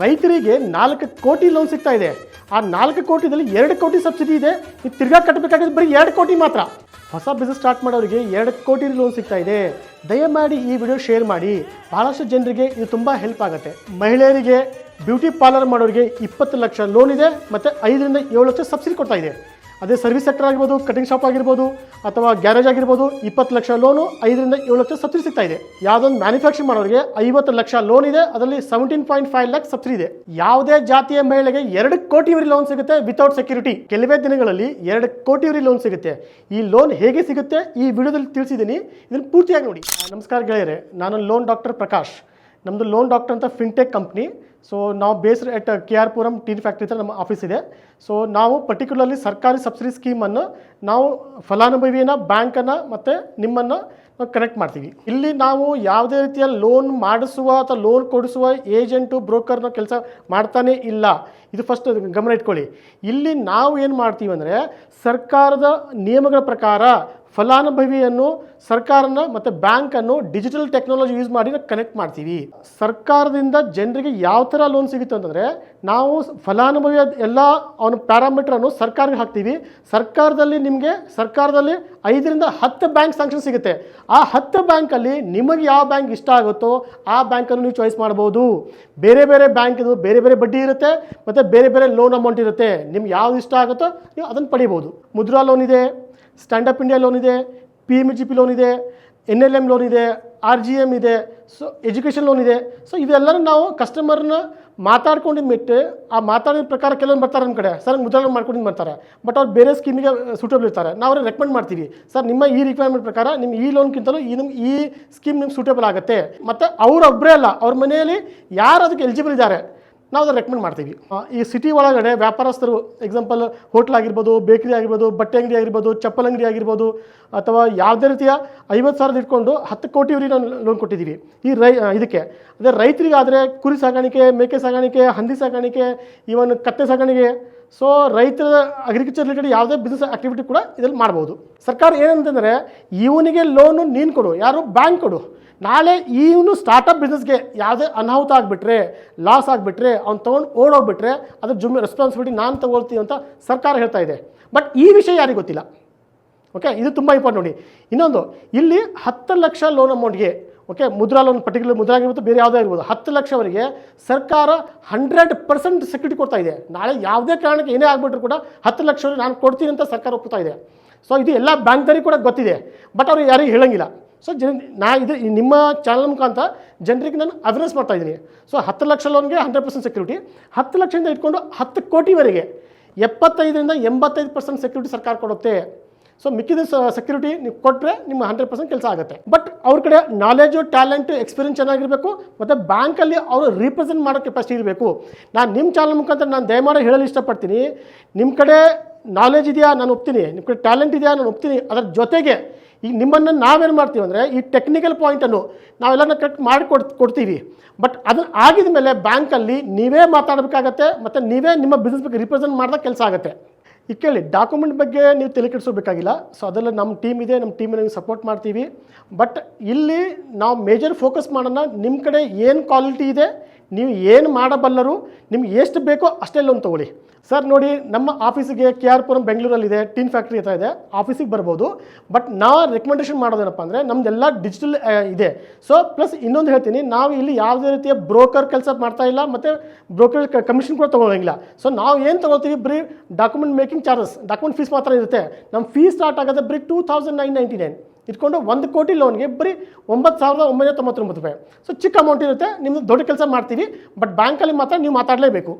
ರೈತರಿಗೆ ನಾಲ್ಕು ಕೋಟಿ ಲೋನ್ ಸಿಗ್ತಾ ಇದೆ. ಆ ನಾಲ್ಕು ಕೋಟಿದಲ್ಲಿ ಎರಡು ಕೋಟಿ ಸಬ್ಸಿಡಿ ಇದೆ. ಇದು ತಿರ್ಗಾ ಕಟ್ಟಬೇಕಾಗಿದ್ದು ಬರೀ ಎರಡು ಕೋಟಿ ಮಾತ್ರ. ಹೊಸ ಬಿಸ್ನೆಸ್ ಸ್ಟಾರ್ಟ್ ಮಾಡೋರಿಗೆ ಎರಡು ಕೋಟಿ ಲೋನ್ ಸಿಗ್ತಾ ಇದೆ. ದಯಮಾಡಿ ಈ ವಿಡಿಯೋ ಶೇರ್ ಮಾಡಿ. ಬಹಳಷ್ಟು ಜನರಿಗೆ ಇದು ತುಂಬ ಹೆಲ್ಪ್ ಆಗುತ್ತೆ. ಮಹಿಳೆಯರಿಗೆ ಬ್ಯೂಟಿ ಪಾರ್ಲರ್ ಮಾಡೋರಿಗೆ ಇಪ್ಪತ್ತು ಲಕ್ಷ ಲೋನ್ ಇದೆ ಮತ್ತು ಐದರಿಂದ ಏಳು ಲಕ್ಷ ಸಬ್ಸಿಡಿ ಕೊಡ್ತಾ ಇದೆ. ಅದೇ ಸರ್ವಿಸ್ ಸೆಕ್ಟರ್ ಆಗಿರ್ಬೋದು ಕಟಿಂಗ್ ಶಾಪ್ ಆಗಿರ್ಬೋದು, ಅಥವಾ ಗ್ಯಾರೇಜ್ ಆಗಿರ್ಬೋದು, ಇಪ್ಪತ್ತು ಲಕ್ಷ ಲೋನು ಐದರಿಂದ ಏಳು ಲಕ್ಷ ಸಬ್ಸಿಡಿ ಸಿಗ್ತಾ ಇದೆ. ಯಾವುದೊಂದು ಮ್ಯಾನುಫ್ಯಾಕ್ಚರ್ ಮಾಡೋರಿಗೆ ಐವತ್ತು ಲಕ್ಷ ಲೋನ್ ಇದೆ, ಅದರಲ್ಲಿ seventeen point five lakh subsidy ಇದೆ. ಯಾವುದೇ ಜಾತಿಯ ಮಹಿಳೆಗೆ ಎರಡು ಕೋಟಿವರಿ ಲೋನ್ ಸಿಗುತ್ತೆ ವಿತೌಟ್ ಸೆಕ್ಯೂರಿಟಿ ಕೆಲವೇ ದಿನಗಳಲ್ಲಿ ಎರಡು ಕೋಟಿವರೆಗೆ ಲೋನ್ ಸಿಗುತ್ತೆ. ಈ ಲೋನ್ ಹೇಗೆ ಸಿಗುತ್ತೆ ಈ ವಿಡಿಯೋದಲ್ಲಿ ತಿಳಿಸಿದ್ದೀನಿ. ಇದನ್ನು ಪೂರ್ತಿಯಾಗಿ ನೋಡಿ. ನಮಸ್ಕಾರ ಗೆಳೆಯರೆ ನಾನು ಲೋನ್ ಡಾಕ್ಟರ್ ಪ್ರಕಾಶ್. ನಮ್ಮದು ಲೋನ್ ಡಾಕ್ಟರ್ ಅಂತ ಫಿನ್ಟೆಕ್ ಕಂಪ್ನಿ ಸೊ ನಾವು based at K R Puram tin factory ಹತ್ರ ನಮ್ಮ ಆಫೀಸ್ ಇದೆ. ಸೊ ನಾವು ಪರ್ಟಿಕ್ಯುಲರ್ಲಿ ಸರ್ಕಾರಿ ಸಬ್ಸಿಡಿ ಸ್ಕೀಮನ್ನು ನಾವು ಫಲಾನುಭವಿಯನ್ನು ಬ್ಯಾಂಕನ್ನು ಮತ್ತು ನಿಮ್ಮನ್ನು ನಾವು ಕನೆಕ್ಟ್ ಮಾಡ್ತೀವಿ. ಇಲ್ಲಿ ನಾವು ಯಾವುದೇ ರೀತಿಯ ಲೋನ್ ಮಾಡಿಸುವ ಅಥವಾ ಲೋನ್ ಕೊಡಿಸುವ ಏಜೆಂಟು ಬ್ರೋಕರ್ನ ಕೆಲಸ ಮಾಡ್ತಾನೆ ಇಲ್ಲ. ಇದು ಫಸ್ಟ್ ಗಮನ ಇಟ್ಕೊಳ್ಳಿ. ಇಲ್ಲಿ ನಾವು ಏನು ಮಾಡ್ತೀವಿ ಅಂದರೆ ಸರ್ಕಾರದ ನಿಯಮಗಳ ಪ್ರಕಾರ ಫಲಾನುಭವಿಯನ್ನು ಸರ್ಕಾರನ ಮತ್ತು ಬ್ಯಾಂಕನ್ನು ಡಿಜಿಟಲ್ ಟೆಕ್ನಾಲಜಿ ಯೂಸ್ ಮಾಡಿ ಕನೆಕ್ಟ್ ಮಾಡ್ತೀವಿ. ಸರ್ಕಾರದಿಂದ ಜನರಿಗೆ ಯಾವ ಥರ ಲೋನ್ ಸಿಗುತ್ತೆ ಅಂತಂದರೆ, ನಾವು ಫಲಾನುಭವಿಯ ಎಲ್ಲ ಅವನ ಪ್ಯಾರಾಮೀಟ್ರನ್ನು ಸರ್ಕಾರಕ್ಕೆ ಹಾಕ್ತೀವಿ. ಸರ್ಕಾರದಲ್ಲಿ ನಿಮಗೆ, ಸರ್ಕಾರದಲ್ಲಿ ಐದರಿಂದ ಹತ್ತು ಬ್ಯಾಂಕ್ ಸ್ಯಾಂಕ್ಷನ್ ಸಿಗುತ್ತೆ. ಆ ಹತ್ತು ಬ್ಯಾಂಕಲ್ಲಿ ನಿಮಗೆ ಯಾವ ಬ್ಯಾಂಕ್ ಇಷ್ಟ ಆಗುತ್ತೋ ಆ ಬ್ಯಾಂಕನ್ನು ನೀವು ಚಾಯ್ಸ್ ಮಾಡ್ಬೋದು. ಬೇರೆ ಬೇರೆ ಬ್ಯಾಂಕ್ ಇದು, ಬೇರೆ ಬೇರೆ ಬಡ್ಡಿ ಇರುತ್ತೆ, ಮತ್ತು ಬೇರೆ ಬೇರೆ ಲೋನ್ ಅಮೌಂಟ್ ಇರುತ್ತೆ. ನಿಮ್ಗೆ ಯಾವ್ದು ಇಷ್ಟ ಆಗುತ್ತೋ ನೀವು ಅದನ್ನು ಪಡಿಬೋದು. ಮುದ್ರಾ ಲೋನ್ ಇದೆ. ಸ್ಟ್ಯಾಂಡಪ್ ಇಂಡಿಯಾ ಲೋನ್ ಇದೆ P M G P loan ಇದೆ ಎನ್ ಎಲ್ ಎಂ ಲೋನ್ ಇದೆ ಆರ್ ಜಿ ಎಂ ಇದೆ ಸೊ ಎಜುಕೇಷನ್ ಲೋನ್ ಇದೆ. ಸೊ ಇವೆಲ್ಲರೂ ನಾವು ಕಸ್ಟಮರ್ನ ಮಾತಾಡ್ಕೊಂಡು ಬಿಟ್ಟು ಆ ಮಾತಾಡಿದ ಪ್ರಕಾರ ಕೆಲವೊಂದು ಬರ್ತಾರೆ ನಮ್ಮ ಕಡೆ. ಸರ್ ಮುದ್ರಣ ಮಾಡ್ಕೊಂಡು ಬರ್ತಾರೆ ಬಟ್ ಅವ್ರು ಬೇರೆ ಸ್ಕೀಮಿಗೆ ಸೂಟಬಲ್ ಇರ್ತಾರೆ. ನಾವು ಅವ್ರಿಗೆ ರೆಕಮೆಂಡ್ ಮಾಡ್ತೀವಿ. ಸರ್ ನಿಮ್ಮ ಈ ರಿಕ್ವೈರ್ಮೆಂಟ್ ಪ್ರಕಾರ ನಿಮ್ಮ ಈ ಲೋನ್ಗಿಂತಲೂ ಈ ನಿಮ್ಮ ಈ ಸ್ಕೀಮ್ ನಿಮ್ಗೆ ಸೂಟಬಲ್ ಆಗುತ್ತೆ. ಮತ್ತು ಅವರೊಬ್ಬರೇ ಅಲ್ಲ, ಅವ್ರ ಮನೆಯಲ್ಲಿ ಯಾರು ಅದಕ್ಕೆ ಎಲಿಜಿಬಲ್ ಇದ್ದಾರೆ? ನಾವು ಅದನ್ನು ರೆಕಮೆಂಡ್ ಮಾಡ್ತೀವಿ. ಈ ಸಿಟಿ ಒಳಗಡೆ ವ್ಯಾಪಾರಸ್ಥರು ಎಕ್ಸಾಂಪಲ್ ಹೋಟ್ಲ್ ಆಗಿರ್ಬೋದು ಬೇಕರಿ ಆಗಿರ್ಬೋದು, ಬಟ್ಟೆ ಅಂಗಡಿ ಆಗಿರ್ಬೋದು, ಚಪ್ಪಲ್ ಅಂಗಡಿ ಆಗಿರ್ಬೋದು, ಅಥವಾ ಯಾವುದೇ ರೀತಿಯ ಐವತ್ತು ಸಾವಿರದ ಇಟ್ಕೊಂಡು ಹತ್ತು ಕೋಟಿವರೆಗೆ ನಾವು ಲೋನ್ ಕೊಟ್ಟಿದ್ದೀವಿ. ಈ ರೈ ಇದಕ್ಕೆ. ಅದೇ ರೈತರಿಗಾದರೆ ಕುರಿ ಸಾಗಾಣಿಕೆ ಮೇಕೆ ಸಾಗಾಣಿಕೆ ಹಂದಿ ಸಾಗಾಣಿಕೆ ಈವನ್ ಕತ್ತೆ ಸಾಗಾಣಿಕೆ ಸೊ ರೈತರ ಅಗ್ರಿಕಲ್ಚರ್ ರಿಲೇಟೆಡ್ ಯಾವುದೇ ಬಿಸ್ನೆಸ್ ಆ್ಯಕ್ಟಿವಿಟಿ ಕೂಡ ಇದರಲ್ಲಿ ಮಾಡ್ಬೋದು. ಸರ್ಕಾರ ಏನಂತಂದರೆ, ಇವನಿಗೆ ಲೋನು ನೀನು ಕೊಡು, ಯಾರು ಬ್ಯಾಂಕ್ ಕೊಡು. ನಾಳೆ ಇವನು ಸ್ಟಾರ್ಟಪ್ ಬಿಸ್ನೆಸ್ಗೆ ಯಾವುದೇ ಅನಾಹುತ ಆಗಿಬಿಟ್ರೆ ಲಾಸ್ ಆಗಿಬಿಟ್ರೆ, ಅವ್ನು ತೊಗೊಂಡು ಓಡೋಗ್ಬಿಟ್ರೆ, ಅದ್ರ ಜುಮ್ಮೆ ರೆಸ್ಪಾನ್ಸಿಬಿಲಿಟಿ ನಾನು ತೊಗೊಳ್ತೀವಿ ಅಂತ ಸರ್ಕಾರ ಹೇಳ್ತಾ ಇದೆ. ಬಟ್ ಈ ವಿಷಯ ಯಾರಿಗೆ ಗೊತ್ತಿಲ್ಲ? ಓಕೆ ಇದು ತುಂಬ ಇಂಪಾರ್ಟೆಂಟ್ ನೋಡಿ. ಇನ್ನೊಂದು, ಇಲ್ಲಿ ಹತ್ತು lakh loan ಅಮೌಂಟ್ಗೆ okay Mudra loan particular Mudra ಆಗಿರ್ಬೋದು, ಬೇರೆ ಯಾವುದೇ ಇರ್ಬೋದು ಹತ್ತು ಲಕ್ಷವರೆಗೆ ಸರ್ಕಾರ ಹಂಡ್ರೆಡ್ ಪರ್ಸೆಂಟ್ ಸೆಕ್ಯೂರಿಟಿ ಕೊಡ್ತಾ ಇದೆ. ನಾಳೆ ಯಾವುದೇ ಕಾರಣಕ್ಕೆ ಏನೇ ಆಗಿಬಿಟ್ರು ಕೂಡ ಹತ್ತು ಲಕ್ಷವರೆಗೆ ನಾನು ಕೊಡ್ತೀನಿ ಅಂತ ಸರ್ಕಾರ ಒಪ್ಪುತ್ತಾ ಇದೆ. ಸೊ ಇದು ಎಲ್ಲ ಬ್ಯಾಂಕ್ದವ್ರಿಗೆ ಕೂಡ ಗೊತ್ತಿದೆ. ಬಟ್ ಅವ್ರು ಯಾರಿಗೂ ಹೇಳಂಗಿಲ್ಲ. ಸೊ ಜನ, ನಾ ಇದು ನಿಮ್ಮ ಚಾನಲ್ ಮುಖಾಂತರ ಜನರಿಗೆ ನಾನು ಅವೇರ್ನೆಸ್ ಮಾಡ್ತಾ ಇದ್ದೀನಿ. ಸೊ ಹತ್ತು ಲಕ್ಷ ಲೋನ್ಗೆ ಹಂಡ್ರೆಡ್ ಪರ್ಸೆಂಟ್ ಸೆಕ್ಯೂರಿಟಿ ಹತ್ತು ಲಕ್ಷದಿಂದ ಇಟ್ಕೊಂಡು ಹತ್ತು ಕೋಟಿವರೆಗೆ ಎಪ್ಪತ್ತೈದರಿಂದ ಎಂಬತ್ತೈದು ಪರ್ಸೆಂಟ್ ಸೆಕ್ಯೂರಿಟಿ ಸರ್ಕಾರ ಕೊಡುತ್ತೆ. ಸೊ ಮಿಕ್ಕಿದ ಸೆಕ್ಯೂರಿಟಿ ನೀವು ಕೊಟ್ಟರೆ ನಿಮ್ಮ ಹಂಡ್ರೆಡ್ ಪರ್ಸೆಂಟ್ ಕೆಲಸ ಆಗುತ್ತೆ. ಬಟ್ ಅವ್ರ ಕಡೆ ನಾಲೆಜು ಟ್ಯಾಲೆಂಟು ಎಕ್ಸ್ಪೀರಿಯನ್ಸ್ ಚೆನ್ನಾಗಿರಬೇಕು. ಮತ್ತು ಬ್ಯಾಂಕಲ್ಲಿ ಅವರು ರೀಪ್ರೆಸೆಂಟ್ ಮಾಡೋ ಕೆಪಾಸಿಟಿ ಇರಬೇಕು. ನಾನು ನಿಮ್ಮ ಚಾನಲ್ ಮುಖಾಂತರ ನಾನು ದಯಮಾಡಿ ಹೇಳಲು ಇಷ್ಟಪಡ್ತೀನಿ. ನಿಮ್ಮ ಕಡೆ ನಾಲೆಜ್ ಇದೆಯಾ? ನಾನು ಒಪ್ತೀನಿ. ನಿಮ್ಮ ಕಡೆ ಟ್ಯಾಲೆಂಟ್ ಇದೆಯಾ? ನಾನು ಒಪ್ತೀನಿ. ಅದರ ಜೊತೆಗೆ ಈಗ ನಿಮ್ಮನ್ನು ನಾವೇನು ಮಾಡ್ತೀವಿ ಅಂದರೆ ಈ ಟೆಕ್ನಿಕಲ್ ಪಾಯಿಂಟನ್ನು ನಾವೆಲ್ಲನ ಕರೆಕ್ಟ್ ಮಾಡಿ ಕೊಡ್, ಕೊಡ್ತೀವಿ. ಬಟ್ ಅದು ಆಗಿದ ಮೇಲೆ ಬ್ಯಾಂಕಲ್ಲಿ ನೀವೇ ಮಾತಾಡಬೇಕಾಗತ್ತೆ, ಮತ್ತು ನೀವೇ ನಿಮ್ಮ ಬಿಸ್ನೆಸ್ ಬಗ್ಗೆ ರಿಪ್ರೆಸೆಂಟ್ ಮಾಡಿದಾಗ ಕೆಲಸ ಆಗುತ್ತೆ. ಈಗ ಕೇಳಿ ಡಾಕ್ಯುಮೆಂಟ್ ಬಗ್ಗೆ ನೀವು ತಲೆ ಕೆಡಿಸೋಬೇಕಾಗಿಲ್ಲ ಸೊ ಅದರಲ್ಲಿ ನಮ್ಮ ಟೀಮ್ ಇದೆ, ನಮ್ಮ ಟೀಮ್ ನೀವು ಸಪೋರ್ಟ್ ಮಾಡ್ತೀವಿ. ಬಟ್ ಇಲ್ಲಿ ನಾವು ಮೇಜರ್ ಫೋಕಸ್ ಮಾಡೋಣ, ನಿಮ್ಮ ಕಡೆ ಏನು ಕ್ವಾಲಿಟಿ ಇದೆ ನೀವು ಏನು ಮಾಡಬಲ್ಲರು, ನಿಮ್ಗೆ ಎಷ್ಟು ಬೇಕೋ ಅಷ್ಟೇ ಲೋನ್ ತೊಗೊಳ್ಳಿ. ಸರ್, ನೋಡಿ, ನಮ್ಮ ಆಫೀಸಿಗೆ ಕೆ ಆರ್ ಪುರಂ ಬೆಂಗಳೂರಲ್ಲಿದೆ, ಟಿನ್ ಫ್ಯಾಕ್ಟ್ರಿ ಹತ್ರ ಇದೆ, ಆಫೀಸಿಗೆ ಬರ್ಬೋದು. ಬಟ್ ನಾವು ರೆಕಮೆಂಡೇಷನ್ ಮಾಡೋದೇನಪ್ಪ ಅಂದರೆ ನಮ್ಮದೆಲ್ಲ ಡಿಜಿಟಲ್ ಇದೆ. ಸೊ ಪ್ಲಸ್ ಇನ್ನೊಂದು ಹೇಳ್ತೀನಿ, ನಾವು ಇಲ್ಲಿ ಯಾವುದೇ ರೀತಿಯ ಬ್ರೋಕರ್ ಕೆಲಸ ಮಾಡ್ತಾ ಇಲ್ಲ, ಮತ್ತು ಬ್ರೋಕರ್ ಕಮಿಷನ್ ಕೂಡ ತೊಗೊಳಂಗಿಲ್ಲ. ಸೊ ನಾವು ಏನು ತೊಗೊಳ್ತೀವಿ, ಬರೀ document making charges, document fees ಮಾತ್ರ ಇರುತ್ತೆ. ನಮ್ಮ ಫೀಸ್ ಸ್ಟಾರ್ಟ್ ಆಗೋದು ಬರೀ two thousand nine ninety nine ಇಟ್ಕೊಂಡು ಒಂದು ಕೋಟಿ ಲೋನ್ಗೆ ಬರೀ ಒಂಬತ್ತು ಸಾವಿರದ ಒಂಬೈನೂರ ತೊಂಬತ್ತೊಂಬತ್ತು ರೂಪಾಯಿ. ಸೊ ಚಿಕ್ಕ ಅಮೌಂಟ್ ಇರುತ್ತೆ ನಿಮ್ಮದು ದೊಡ್ಡ ಕೆಲಸ ಮಾಡ್ತೀವಿ ಬಟ್ ಬ್ಯಾಂಕಲ್ಲಿ ಮಾತ್ರ ನೀವು ಮಾತಾಡಲೇಬೇಕು.